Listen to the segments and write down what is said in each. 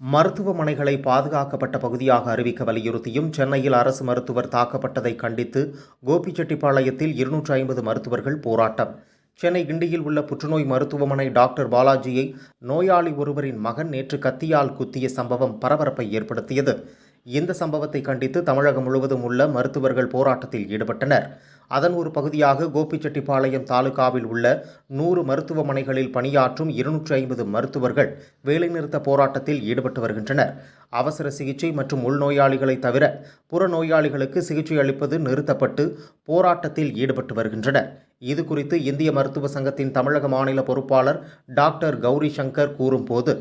மருத்துவமனைகளை பாதுகாக்கப்பட்ட பகுதியாக அறிவிக்க வலியுறுத்தியும் சென்னையில் அரசு மருத்துவர் தாக்கப்பட்டதை கண்டித்து கோபிச்செட்டிப்பாளையத்தில் இருநூற்றி ஐம்பது மருத்துவர்கள் போராட்டம். சென்னை கிண்டியில் உள்ள புற்றுநோய் மருத்துவமனை டாக்டர் பாலாஜியை நோயாளி ஒருவரின் மகன் நேற்று கத்தியால் குத்திய சம்பவம் பரபரப்பை ஏற்படுத்தியது. இந்த சம்பவத்தை கண்டித்து தமிழகம் முழுவதும் உள்ள மருத்துவர்கள் போராட்டத்தில் ஈடுபட்டனர். அதன் ஒரு பகுதியாக கோபிச்செட்டிப்பாளையம் தாலுகாவில் உள்ள நூறு மருத்துவமனைகளில் பணியாற்றும் இருநூற்றி ஐம்பது மருத்துவர்கள் வேலைநிறுத்த போராட்டத்தில் ஈடுபட்டு வருகின்றனர். அவசர சிகிச்சை மற்றும் உள்நோயாளிகளை தவிர புறநோயாளிகளுக்கு சிகிச்சை அளிப்பது நிறுத்தப்பட்டு போராட்டத்தில் ஈடுபட்டு வருகின்றனர். இது குறித்து இந்திய மருத்துவ சங்கத்தின் தமிழக மாநில பொறுப்பாளர் டாக்டர் கௌரி சங்கர் கூறும்போது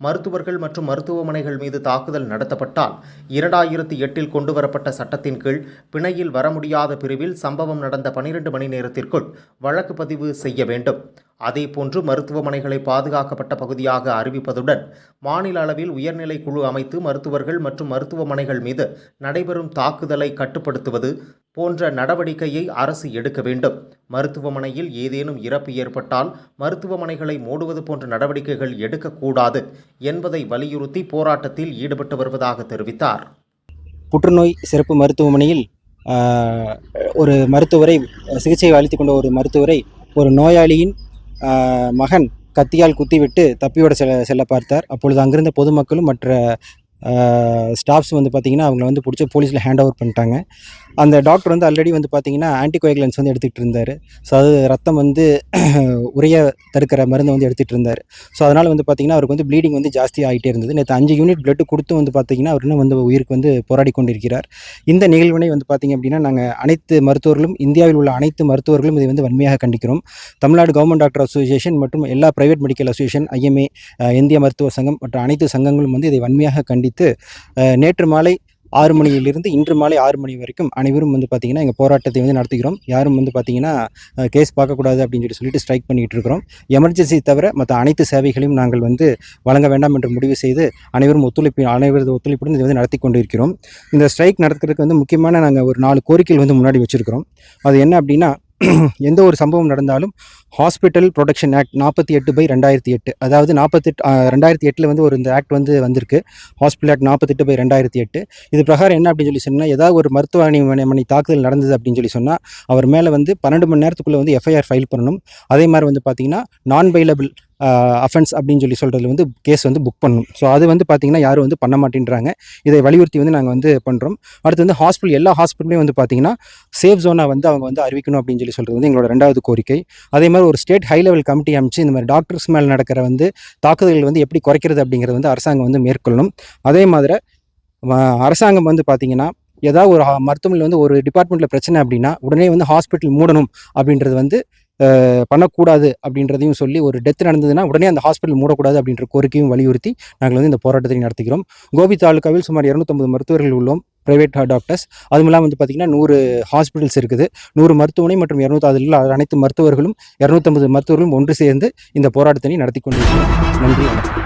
மருத்துவர்கள் மற்றும் மருத்துவமனைகள் மீது தாக்குதல் நடத்தப்பட்டால் இரண்டாயிரத்தி எட்டில் கொண்டுவரப்பட்ட சட்டத்தின் கீழ் பிணையில் வர முடியாத பிரிவில் சம்பவம் நடந்த பனிரெண்டு மணி நேரத்திற்குள் வழக்கு பதிவு செய்ய வேண்டும். அதேபோன்று மருத்துவமனைகளை பாதுகாக்கப்பட்ட பகுதியாக அறிவிப்பதுடன் மாநில அளவில் உயர்நிலை குழு அமைத்து மருத்துவர்கள் மற்றும் மருத்துவமனைகள் மீது நடைபெறும் தாக்குதலை கட்டுப்படுத்துவது போன்ற நடவடிக்கையை அரசு எடுக்க வேண்டும். மருத்துவமனையில் ஏதேனும் இறப்பு ஏற்பட்டால் மருத்துவமனைகளை மூடுவது போன்ற நடவடிக்கைகள் எடுக்கக்கூடாது என்பதை வலியுறுத்தி போராட்டத்தில் ஈடுபட்டு வருவதாக தெரிவித்தார். புற்றுநோய் சிறப்பு மருத்துவமனையில் ஒரு மருத்துவரை சிகிச்சை அளித்து கொண்ட ஒரு மருத்துவரை ஒரு நோயாளியின் மகன் கத்தியால் குத்திவிட்டு தப்பியோட செல்ல செல்ல பார்த்தார். அப்பொழுது அங்கிருந்த பொதுமக்களும் மற்ற ஸ்டாஃப்ஸ் வந்து பார்த்திங்கன்னா அவங்கள வந்து பிடிச்சி போலீஸில் ஹேண்ட் ஓவர் பண்ணிட்டாங்க. அந்த டாக்டர் வந்து ஆல்ரெடி வந்து பார்த்திங்கன்னா ஆன்டிகோயகுலன்ஸ் வந்து எடுத்துகிட்டு இருந்தார். ஸோ அது ரத்தம் வந்து உரைய தடுக்கிற மருந்து வந்து எடுத்துகிட்டு இருந்தார். ஸோ அதனால் வந்து பார்த்திங்கன்னா அவருக்கு வந்து ப்ளீடிங் வந்து ஜாஸ்தி ஆகிட்டே இருந்தது. நேற்று அஞ்சு யூனிட் blood கொடுத்து வந்து பார்த்திங்கன்னா அவர் இன்னும் வந்து உயிருக்கு வந்து போராடி கொண்டிருக்கிறார். இந்த நிகழ்வினை வந்து பார்த்திங்க அப்படின்னா நாங்கள் அனைத்து மருத்துவர்களும் இந்தியாவில் உள்ள அனைத்து மருத்துவர்களும் இதை வந்து வன்மையாக கண்டிக்கிறோம். தமிழ்நாடு கவர்மெண்ட் டாக்டர் அசோசியேஷன் மற்றும் எல்லா பிரைவேட் மெடிக்கல் அசோசியேஷன் ஐஎம்ஏ இந்திய மருத்துவ சங்கம் மற்ற அனைத்து சங்கங்களும் வந்து இதை வன்மையாக கண்டித்து நேற்று மாலை ஆறு மணியிலிருந்து இன்று மாலை ஆறு மணி வரைக்கும் அனைவரும் வந்து பார்த்திங்கன்னா எங்கள் போராட்டத்தை வந்து நடத்துகிறோம். யாரும் வந்து பார்த்திங்கன்னா கேஸ் பார்க்கக்கூடாது அப்படின்னு சொல்லி சொல்லிட்டு ஸ்ட்ரைக் பண்ணிகிட்டு இருக்கிறோம் எமர்ஜென்சி தவிர மற்ற அனைத்து சேவைகளையும் நாங்கள் வந்து வழங்க வேண்டாம் என்று முடிவு செய்து அனைவரும் ஒத்துழைப்பு அனைவரது ஒத்துழைப்புடன் இதை வந்து நடத்தி கொண்டு இருக்கிறோம் இந்த ஸ்ட்ரைக் நடத்துறதுக்கு வந்து முக்கியமான நாங்கள் ஒரு நாலு கோரிக்கைகள் வந்து முன்னாடி வச்சுருக்கிறோம். அது என்ன அப்படின்னா எந்த ஒரு சம்பவம் நடந்தாலும் ஹாஸ்பிட்டல் ப்ரொடெக்ஷன் ஆக்ட் நாற்பத்தி எட்டு பை ரெண்டாயிரத்தி எட்டு. அதாவது நாற்பத்தெட்டு ரெண்டாயிரத்தி எட்டில் வந்து ஒரு இந்த ஆக்ட் வந்து வந்திருக்கு. ஹாஸ்பிட்டல் ஆக்ட் நாற்பத்தெட்டு பை ரெண்டாயிரத்தி எட்டு. இது பிரகாரம் என்ன அப்படின்னு சொல்லி சொன்னால் ஏதாவது ஒரு மருத்துவமனை தாக்குதல் நடந்தது அப்படின்னு சொல்லி சொன்னால் அவர் மேலே வந்து பன்னெண்டு மணி நேரத்துக்குள்ளே வந்து எஃப்ஐஆர் ஃபைல் பண்ணணும். அதே மாதிரி வந்து பார்த்திங்கன்னா நான் பைலபிள் அஃபென்ஸ் அப்படின்னு சொல்லி சொல்கிறதுல வந்து கேஸ் வந்து புக் பண்ணணும். ஸோ அது வந்து பார்த்திங்கன்னா யாரும் வந்து பண்ண மாட்டேன்றாங்க. இதை வலியுறுத்தி வந்து நாங்கள் வந்து பண்ணுறோம் அடுத்து வந்து ஹாஸ்பிட்டல் எல்லா ஹாஸ்பிட்டலையும் வந்து பார்த்திங்கன்னா சேஃப் ஜோனாக வந்து அவங்க வந்து அறிவிக்கணும் அப்படின்னு சொல்லி சொல்கிறது வந்து எங்களோட ரெண்டாவது கோரிக்கை. அதே மாதிரி ஒரு ஸ்டேட் ஹை லெவல் கமிட்டி அமைச்சு இந்த மாதிரி டாக்டர்ஸ் மேலே நடக்கிற வந்து தாக்குதல்கள் வந்து எப்படி குறைக்கிறது அப்படிங்கிறது வந்து அரசாங்கம் வந்து மேற்கொள்ளணும். அதே மாதிரி அரசாங்கம் வந்து பார்த்திங்கன்னா ஏதாவது ஒரு மருத்துவமனையில் வந்து ஒரு டிபார்ட்மெண்ட்டில் பிரச்சனை அப்படின்னா உடனே வந்து ஹாஸ்பிட்டல் மூடணும் அப்படின்றது வந்து பண்ணக்கூடாது அப்படின்றதையும் சொல்லி ஒரு டெத் நடந்ததுன்னா உடனே அந்த ஹாஸ்பிட்டல் மூடக்கூடாது அப்படின்ற கோரிக்கையும் வலியுறுத்தி நாங்கள் வந்து இந்த போராட்டத்தை நடத்துகிறோம். கோபி தாலுக்காவில் சுமார் இரநூத்தம்பது மருத்துவர்கள் உள்ளோம் பிரைவேட் டாக்டர்ஸ் அதுவும் இல்லாமல் வந்து பார்த்திங்கன்னா நூறு ஹாஸ்பிட்டல்ஸ் இருக்குது. நூறு மருத்துவமனை மற்றும் இரநூத்தி அனைத்து மருத்துவர்களும் இரநூத்தம்பது மருத்துவர்களும் ஒன்று சேர்ந்து இந்த போராட்டத்தினை நடத்தி கொண்டிருக்கிறோம். நன்றி வணக்கம்.